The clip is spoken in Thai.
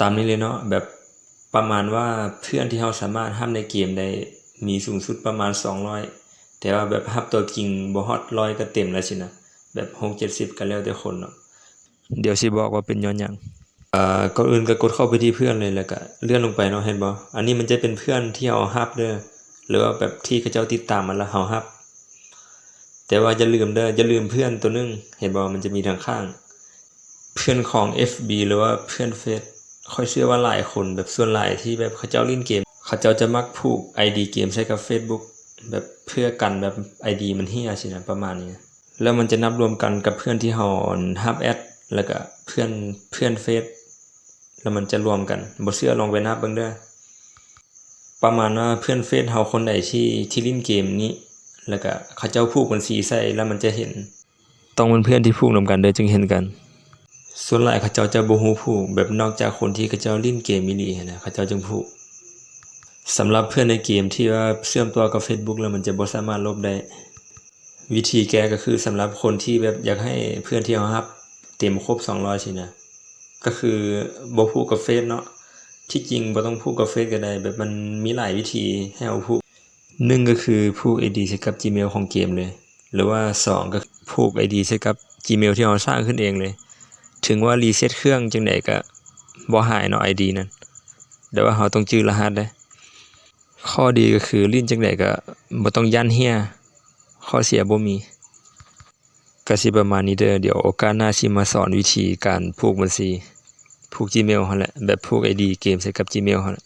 ตามนี้เลยเนาะแบบประมาณว่าเพื่อนที่เราสามารถรับในเกมได้มีสูงสุดประมาณ 200 แต่ว่าแบบรับตัวจริงบ่ฮอด100ก็เต็มแล้วสินะแบบ6 70ก็แล้วแต่คนเนาะเดี๋ยวสิบอกว่าเป็นย้อนหยังอ่าก่อนอื่นก็กดเข้าไปที่เพื่อนเลยแล้วก็เลื่อนลงไปเนาะเห็นบ่อันนี้มันจะเป็นเพื่อนที่เรารับเด้อหรือว่าแบบที่เขาเจ้าติดตามมาแล้วเรารับ แต่ว่าอย่าลืมเด้ออย่าลืมเพื่อนตัวหนึงเห็นบ่มันจะมีทางข้าง เพื่อนของ FB หรือว่าเพื่อนเฟซ ค่อยเชื่อว่าหลายคนแบบส่วนหลายที่แบบเขาเจ้าเล่นเกม เขาเจ้าจะมักผูก ID เกมใช้กับ Facebook แบบเพื่อกันแบบ ID มันเฮียสินะประมาณนี้ แล้วมันจะนับรวมกันกับเพื่อนที่เฮาฮับแอดแล้วก็เพื่อนเพื่อนเฟซแล้วมันจะรวมกันบ่เชื่อลองไปนับเบิ่งเด้อประมาณว่าเพื่อนเฟซเฮาคนใดที่ที่เล่นเกมนี้ แล้วก็เขาเจ้าผูกบัญชีใส่แล้วมันจะเห็น ต้องเป็นเพื่อนที่ผูกนำกันเด้อจึงเห็นกัน ส่วนหลายเขาเจ้าจะบ่ฮู้ผูกแบบนอกจากคนที่เขาเจ้าเล่นเกมอีหลีนะเขาเจ้าจึงผูกสำหรับเพื่อนในเกมที่ว่าเชื่อมตัวกับ Facebook แล้วมันจะบ่สามารถลบได้ วิธีแก้ก็คือสำหรับคนที่แบบอยากให้เพื่อนที่เฮารับเต็มครบ200สินะก็คือบ่ผูกกับเฟซเนาะที่จริงบ่ต้องผูกกับเฟซก็ได้แบบมันมีหลายวิธีให้เอาผูกหนึ่งก็คือผูก ID ใส่กับ Gmail ของเกมเลย หรือว่าสองก็ผูก ID ใส่กับ Gmail ที่เราสร้างขึ้นเองเลย ถึงว่ารีเซ็ตเครื่องจังไดก็บ่หายเนาะ ID นั้นแต่ว่าเราต้องจื้อรหัสเด้ข้อดีก็คือลิ้นจังไดก็บ่ต้องยันเฮียข้อเสียบ่มีก็สิประมาณนี้เด้อเดี๋ยวโอกาสหน้าสิมาสอนวิธีการผูกบัญชีผูก Gmail หั่นแหละแบบผูก ID เกมใส่กับ Gmail หั่นแหละ